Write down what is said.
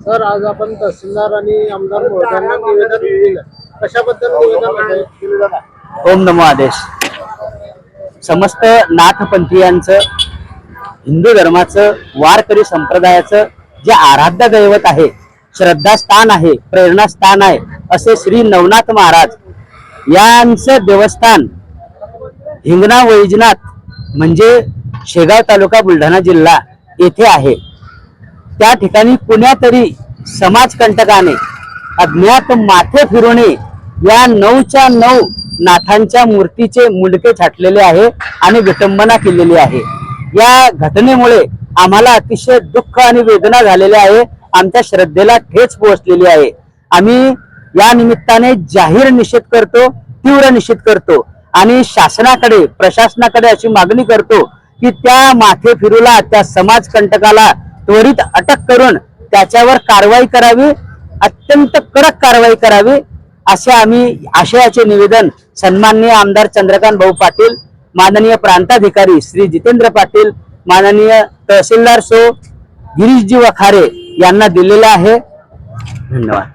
Sir आज आपण तहसीलदार आणि आमदार मोहोळकरांना निवेदन दिलं कशाबद्दल निवेदन ओम नमो आदेश. समस्त नाथपंथीयांचं हिंदू धर्माचं वारकरी संप्रदायाचं जे आराध्य दैवत आहे श्रद्धास्थान आहे प्रेरणास्थान आहे असे श्री नवनाथ महाराज यांचं देवस्थान हिंगणा वैजनाथ म्हणजे शेगाव तालुका बुलढाणा जिल्हा येथे आहे. त्या ठिकाणी कुण्यातरी समाजकंटकाने अज्ञात माथे फिरवणे या नऊच्या नऊ नाथांच्या मूर्तीचे मुंडके छाटलेले आहे आणि विटंबना केलेली आहे. या घटनेमुळे आम्हाला अतिशय दुःख आणि वेदना झालेल्या आहे. आमच्या श्रद्धेला ठेच पोहोचलेली आहे. आम्ही या निमित्ताने जाहीर निषेध करतो तीव्र निषेध करतो आणि शासनाकडे प्रशासनाकडे अशी मागणी करतो की त्या माथे फिरूला त्या समाजकंटकाला त्वरित अटक करून त्याच्यावर कारवाई करावी अत्यंत कडक कारवाई करावी असे आम्ही आशयाचे निवेदन सन्माननीय आमदार चंद्रकांत भाऊ पाटील माननीय प्रांताधिकारी श्री जितेंद्र पाटील माननीय तहसीलदार सो गिरीशजी वखारे यांना दिलेलं आहे. धन्यवाद.